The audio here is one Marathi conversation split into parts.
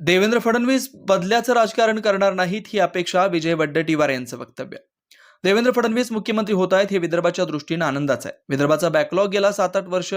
देवेंद्र फडणवीस बदल्याचं राजकारण करणार नाहीत ही अपेक्षा विजय वड्डेटीवार यांचं वक्तव्य. देवेंद्र फडणवीस मुख्यमंत्री होत आहेत हे विदर्भाच्या दृष्टीनं आनंदाचं आहे. विदर्भाचा बॅकलॉग गेला सात आठ वर्ष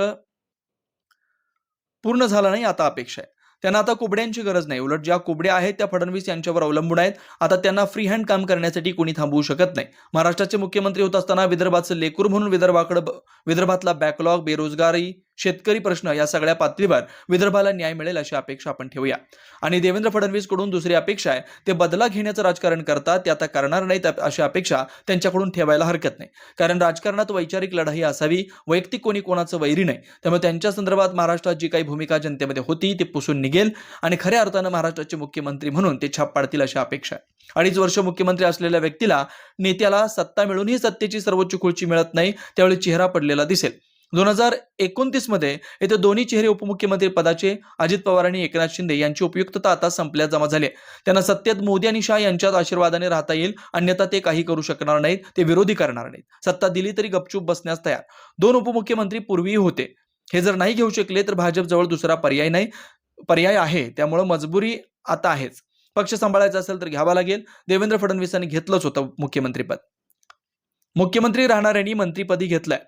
पूर्ण झाला नाही आता अपेक्षा आहे. त्यांना आता कुबड्यांची गरज नाही. उलट ज्या कुबड्या आहेत त्या फडणवीस यांच्यावर अवलंबून आहेत. आता त्यांना फ्री हँड काम करण्यासाठी कोणी थांबवू शकत नाही. महाराष्ट्राचे मुख्यमंत्री होत असताना विदर्भाचं लेकूर म्हणून विदर्भाकडे विदर्भातला बॅकलॉग बेरोजगारी शेतकरी प्रश्न या सगळ्या पातळीवर विदर्भाला न्याय मिळेल अशी अपेक्षा आपण ठेवूया. आणि देवेंद्र फडणवीसकडून दुसरी अपेक्षा आहे ते बदला घेण्याचं राजकारण करतात ते आता करणार नाहीत अशी अपेक्षा त्यांच्याकडून ठेवायला हरकत नाही. कारण राजकारणात वैचारिक लढाई असावी वैयक्तिक कोणी कोणाचं वैरी नाही. त्यामुळे त्यांच्या संदर्भात महाराष्ट्रात जी काही भूमिका जनतेमध्ये होती ती पुसून निघेल. आणि खऱ्या अर्थानं महाराष्ट्राचे मुख्यमंत्री म्हणून ते छाप पाडतील अशी अपेक्षा आहे. अडीच वर्ष मुख्यमंत्री असलेल्या व्यक्तीला नेत्याला सत्ता मिळूनही सत्तेची सर्वोच्च खुर्ची मिळत नाही त्यावेळी चेहरा पडलेला दिसेल. दोन हजार एकोणतीसमध्ये येथे दोन्ही चेहरे उपमुख्यमंत्री पदाचे अजित पवार आणि एकनाथ शिंदे यांची उपयुक्तता आता संपल्यात जमा झाली त्यांना सत्तेत मोदी आणि शाह यांच्यात आशीर्वादाने राहता येईल अन्यथा ते काही करू शकणार नाहीत ते विरोधी करणार नाहीत. सत्ता दिली तरी गपचूप बसण्यास तयार. दोन उपमुख्यमंत्री पूर्वीही होते. हे जर नाही घेऊ शकले तर भाजपजवळ दुसरा पर्याय नाही पर्याय आहे. त्यामुळं मजबुरी आता आहेच. पक्ष सांभाळायचा असेल तर घ्यावा लागेल. देवेंद्र फडणवीसांनी घेतलंच होतं मुख्यमंत्रीपद. मुख्यमंत्री राहणाऱ्यांनी मंत्रीपदी घेतलंय.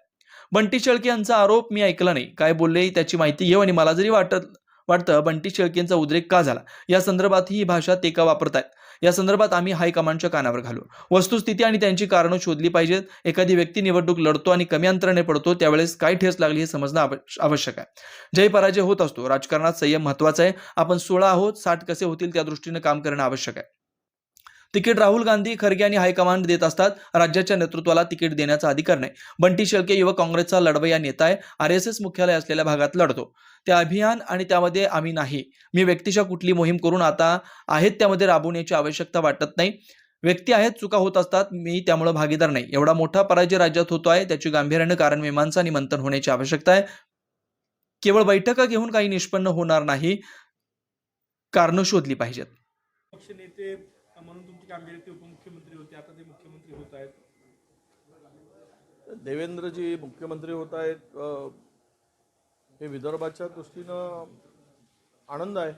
बंटी शेळके यांचा आरोप मी ऐकला नाही. काय बोलले त्याची माहिती घेऊ आणि मला जरी वाटत वाटतं बंटी शेळकेंचा उद्रेक का झाला? या संदर्भात ही भाषा ते का वापरतायत? या संदर्भात आम्ही हायकमांडच्या कानावर घालू वस्तुस्थिती आणि त्यांची कारणं शोधली पाहिजेत. एखादी व्यक्ती निवडणूक लढतो आणि कमी अंतराने पडतो त्यावेळेस काय ठेस लागली हे समजणं आवश्यक आहे. जय पराजय होत असतो. राजकारणात संयम महत्त्वाचा आहे. आपण सोळा आहोत साठ कसे होतील त्या दृष्टीने काम करणं आवश्यक आहे. तिकीट राहुल गांधी खरगे आणि हायकमांड देत असतात. राज्याच्या नेतृत्वाला तिकीट देण्याचा अधिकार नाही. बंटी शेळके युवक काँग्रेसचा लढवय्या नेता आहे. आर एस एस मुख्यालय असलेल्या भागात लढतो. त्या अभियान आणि त्यामध्ये आम्ही नाही. मी व्यक्तीच्या कुठली मोहीम करून आता आहेत त्यामध्ये राबवण्याची आवश्यकता वाटत नाही. व्यक्ती आहेत चुका होत असतात मी त्यामुळे भागीदार नाही. एवढा मोठा पराजय राज्यात होतो आहे त्याची गांभीर्यानं कारण मीमांसा आणि मंथन होण्याची आवश्यकता आहे. केवळ बैठका घेऊन काही निष्पन्न होणार नाही कारणं शोधली पाहिजेत. कामगिरी ते उपमुख्यमंत्री होते आता ते मुख्यमंत्री होत आहेत. देवेंद्रजी मुख्यमंत्री होत आहेत. हे विदर्भाच्या दृष्टीनं आनंद आहे.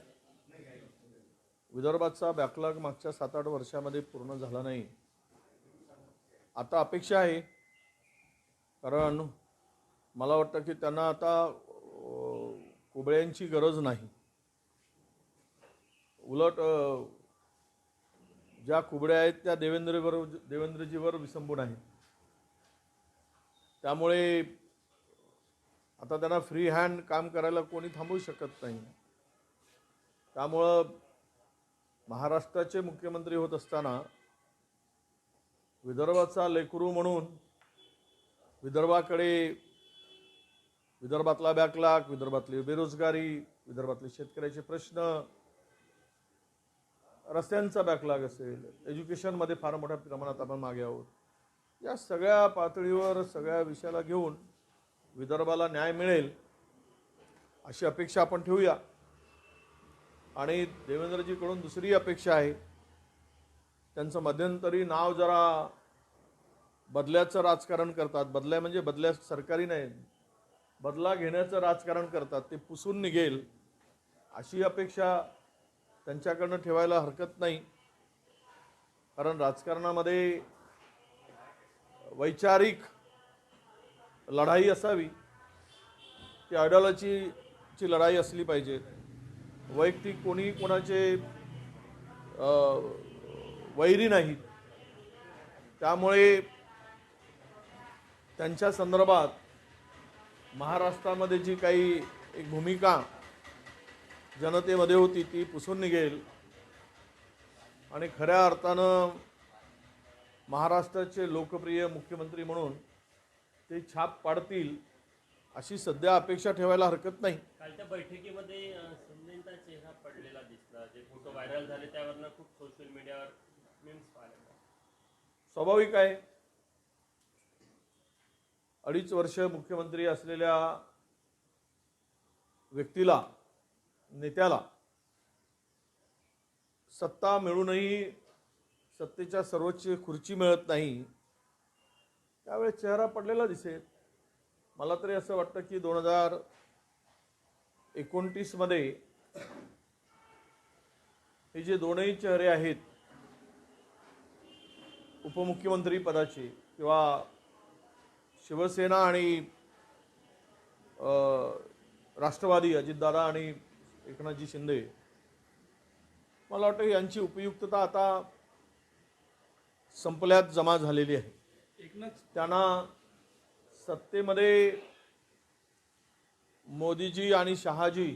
विदर्भाचा बॅकलॉग मागच्या सात आठ वर्षामध्ये पूर्ण झाला नाही. आता अपेक्षा आहे. कारण मला वाटतं की त्यांना आता कुबळ्यांची गरज नाही. उलट ज्या कुबड्या आहेत त्या देवेंद्रवर देवेंद्रजीवर विसंबून आहेत. त्यामुळे आता त्यांना फ्री हँड काम करायला कोणी थांबवू शकत नाही. त्यामुळं महाराष्ट्राचे मुख्यमंत्री होत असताना विदर्भाचा लेकरू म्हणून विदर्भाकडे विदर्भातला बॅकलाग विदर्भातली बेरोजगारी विदर्भातले शेतकऱ्याचे प्रश्न रस्त्यांचा बॅकलॉग असेल एज्युकेशनमध्ये फार मोठ्या प्रमाणात आपण मागे आहोत. या सगळ्या पातळीवर सगळ्या विषयाला घेऊन विदर्भाला न्याय मिळेल अशी अपेक्षा आपण ठेवूया. आणि देवेंद्रजीकडून दुसरी अपेक्षा आहे. त्यांचं मध्यंतरी नाव जरा बदल्याचं राजकारण करतात. बदल्या म्हणजे बदल्या सरकारी नाही. बदला घेण्याचं राजकारण करतात. ते पुसून निघेल अशी अपेक्षा त्यांच्याकडनं ठेवायला हरकत नाही. कारण राजकारणामध्ये वैचारिक लढाई असावी. ती आयडिओलॉजीची लढाई असली पाहिजे. वैयक्तिक कोणी कोणाचे वैरी नाहीत त्यामुळे त्यांच्या संदर्भात महाराष्ट्रामध्ये जी काही एक भूमिका जनतेमध्ये होती ती पुसून निघेल. आणि खऱ्या अर्थानं महाराष्ट्राचे लोकप्रिय मुख्यमंत्री म्हणून ते छाप पाडतील अशी सध्या अपेक्षा ठेवायला हरकत नाही. कालच्या बैठकीमध्ये चेहरा पडलेला दिसला. जे फोटो व्हायरल झाले त्यावरनं खूप सोशल मीडियावर. स्वाभाविक आहे. अडीच वर्ष मुख्यमंत्री असलेल्या व्यक्तीला नेत्याला. सत्ता मिळूनही सत्तेच्या सर्वोच्च खुर्ची मिळत नाही. त्यावेळेस चेहरा पडलेला दिसेल. मला तरी असं वाटतं की दोन हजार एकोणतीसमध्ये हे जे दोनही चेहरे आहेत उपमुख्यमंत्री पदाचे किंवा शिवसेना आणि राष्ट्रवादी अजितदादा आणि एकनाथजी शिंदे मला वाटतं यांची उपयुक्तता आता संपल्यात जमा झालेली आहे. एकनाथ त्यांना सत्तेमध्ये मोदीजी आणि शहाजी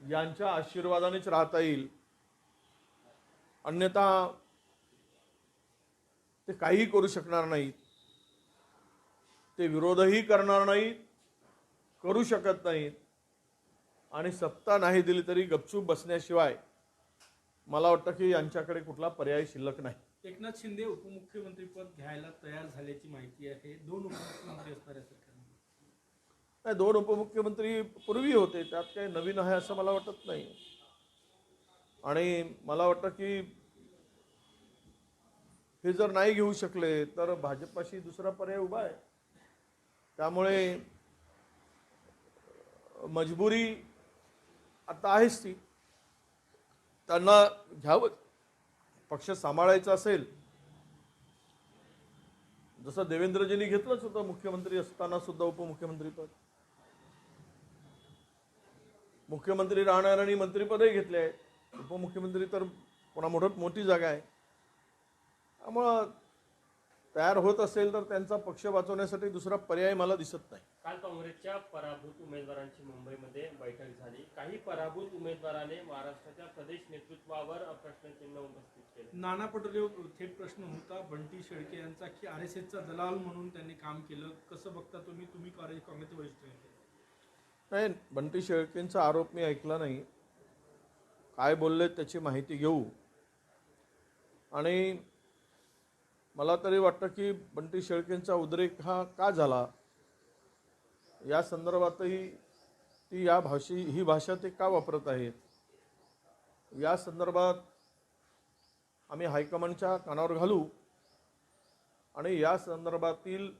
यांच्या आशीर्वादानेच राहता येईल. अन्यथा ते काहीही करू शकणार नाहीत. ते विरोधही करणार नाहीत करू शकत नाहीत. आणि सत्ता नाही दिली तरी गपचूप बसण्याशिवाय मला वाटतं की यांच्याकडे कुठला पर्याय शिल्लक नाही. एकनाथ शिंदे उपमुख्यमंत्रीपद घ्यायला तयार झाल्याची माहिती आहे. दोन उपमुख्यमंत्री असणाऱ्या सरकारमध्ये. नाही दोन उपमुख्यमंत्री पूर्वी होते. त्यात काही नवीन आहे असं मला वाटत नाही. आणि मला वाटतं की हे जर नाही घेऊ शकले तर भाजपाशी दुसरा पर्याय उभा आहे. त्यामुळे मजबुरी आता आहेच ती. त्यांना घ्यावं. पक्ष सांभाळायचा असेल. जसं देवेंद्रजींनी घेतलंच होतं मुख्यमंत्री असताना सुद्धा उपमुख्यमंत्रीपद मुख्यमंत्री राहणार आणि मंत्रीपदही घेतले. आहे उपमुख्यमंत्री तर पुन्हा मोठं मोठी जागा आहे. त्यामुळं तयार होत असेल तर त्यांचा पक्ष वाचवण्यासाठी दुसरा पर्याय मला दिसत नाही. काल काँग्रेसच्या पराभूत उमेदवारांची मुंबईमध्ये बैठक झाली. काही पराभूत उमेदवाराने महाराष्ट्राच्या प्रदेश नेतृत्वावर प्रश्नचिन्ह उपस्थित केले. नाना पटोले थेट प्रश्न होता बंटी शेळके यांचा की आर एस एसचा दलाल म्हणून त्यांनी काम केलं? कसं बघता तुम्ही? तुम्ही काँग्रेस वरिष्ठ नेते नाही बंटी शेळकेंचा आरोप मी ऐकला नाही. काय बोलले त्याची माहिती घेऊ. आणि मला तरी वाटतं की बंटी शेळकेंचा उद्रेक हा का झाला? या संदर्भातही ती या भाषी ही भाषा ते का वापरत आहेत? या संदर्भात आम्ही हायकमांडच्या कानावर घालू आणि या संदर्भातील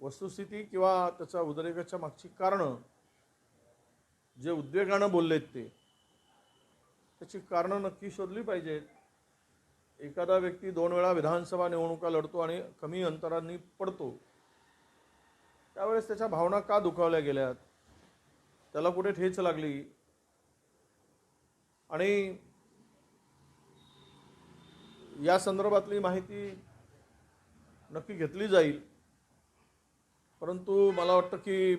वस्तुस्थिती किंवा त्याच्या उद्रेकाच्या मागची कारणं जे उद्वेगानं बोललेत ते त्याची कारणं नक्की शोधली पाहिजेत. एखादा व्यक्ती दोन वेळा विधानसभा निवडणुका लढतो आणि कमी अंतरांनी पडतो त्यावेळेस त्याच्या भावना का दुखावल्या गेल्यात? त्याला कुठे ठेच लागली? आणि या संदर्भातली माहिती नक्की घेतली जाईल. परंतु मला वाटतं की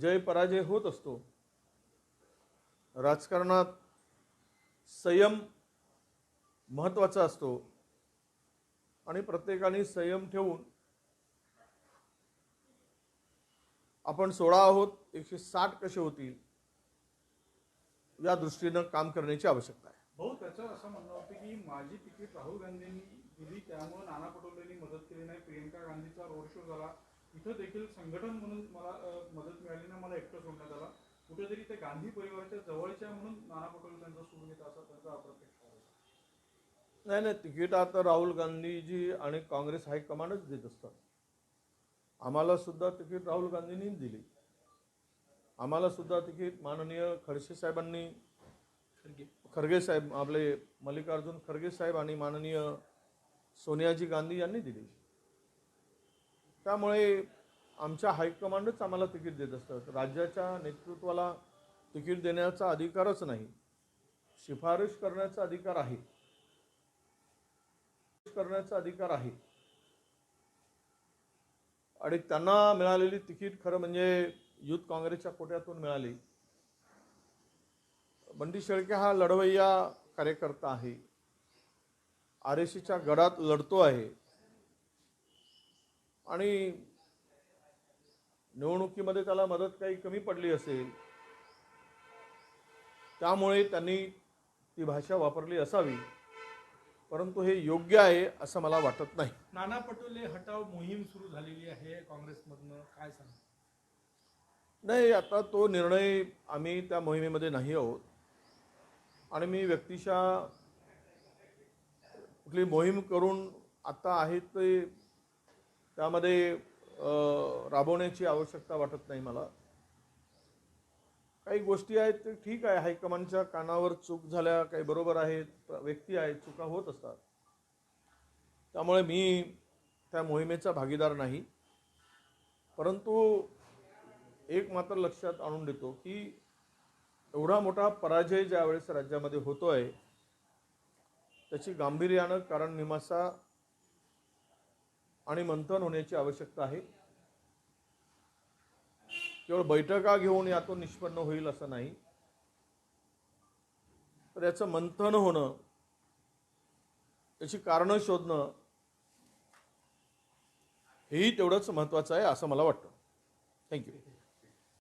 जय पराजय होत असतो. राजकारणात संयम महत्त्वाचा असतो. आणि प्रत्येकाने संयम ठेवून आपण सोळा आहोत एकशे साठ कसे होतील या दृष्टीनं काम करण्याची आवश्यकता आहे. भाऊ त्याचं असं म्हणणं होतं की माझी तिकीट राहुल गांधींनी दिली त्यामुळे नाना पटोलेंनी मदत केली नाही प्रियंका गांधीचा रोड शो झाला. इथं देखील संघटन म्हणून मला मदत मिळाली नाही मला एकटं सोडण्यात आला. कुठेतरी ते गांधी परिवाराच्या जवळच्या म्हणून नाना पटोले त्यांचा सोडून येत असा त्यांचा अप्रत्यक्ष नाही नाही तिकीट आता राहुल गांधीजी आणि काँग्रेस हायकमांडच देत असतात. आम्हाला सुद्धा तिकीट राहुल गांधींनीच दिली. आम्हाला सुद्धा तिकीट माननीय खडसे साहेबांनी खरगे साहेब आपले मल्लिकार्जुन खरगे साहेब आणि माननीय सोनियाजी गांधी यांनी दिली. त्यामुळे आमच्या हायकमांडच आम्हाला तिकीट देत असतात. राज्याच्या नेतृत्वाला तिकीट देण्याचा अधिकारच नाही. शिफारस करण्याचा अधिकार आहे. करण्याचा अधिकार आहे. आणि त्यांना मिळालेली तिकीट खरं म्हणजे युथ काँग्रेसच्या कोट्यातून मिळाली. बंडी शेळके हा लढवय्या कार्यकर्ता आहे. आर एस सीच्या गडात लढतो आहे. आणि निवडणुकीमध्ये त्याला मदत काही कमी पडली असेल त्यामुळे त्यांनी ती भाषा वापरली असावी. परंतु हे योग्य आहे असं मला वाटत नाही. नाना पटोले हटाव मोहीम सुरू झालेली आहे काँग्रेसमधनं. काय सांगा? नाही आता तो निर्णय आम्ही त्या मोहिमेमध्ये नाही आहोत. आणि मी व्यक्तिशः कुठली मोहीम करून आता आहे ते त्यामध्ये राबवण्याची आवश्यकता वाटत नाही मला. काही गोष्टी आहेत ते ठीक आहे. हायकमांडच्या कानावर चूक झाल्या काही बरोबर आहेत व्यक्ती आहेत चुका होत असतात. त्यामुळे मी त्या मोहिमेचा भागीदार नाही. परंतु एक मात्र लक्षात आणून देतो की एवढा मोठा पराजय ज्यावेळेस राज्यामध्ये होतो आहे त्याची गांभीर्यानं कारण निमासा आणि मंथन होण्याची आवश्यकता आहे. केवळ बैठका घेऊन यातून निष्पन्न होईल असं नाही. तर याचं मंथन होणं याची कारणं शोधणं हेही तेवढंच महत्त्वाचं आहे असं मला वाटतं. थँक्यू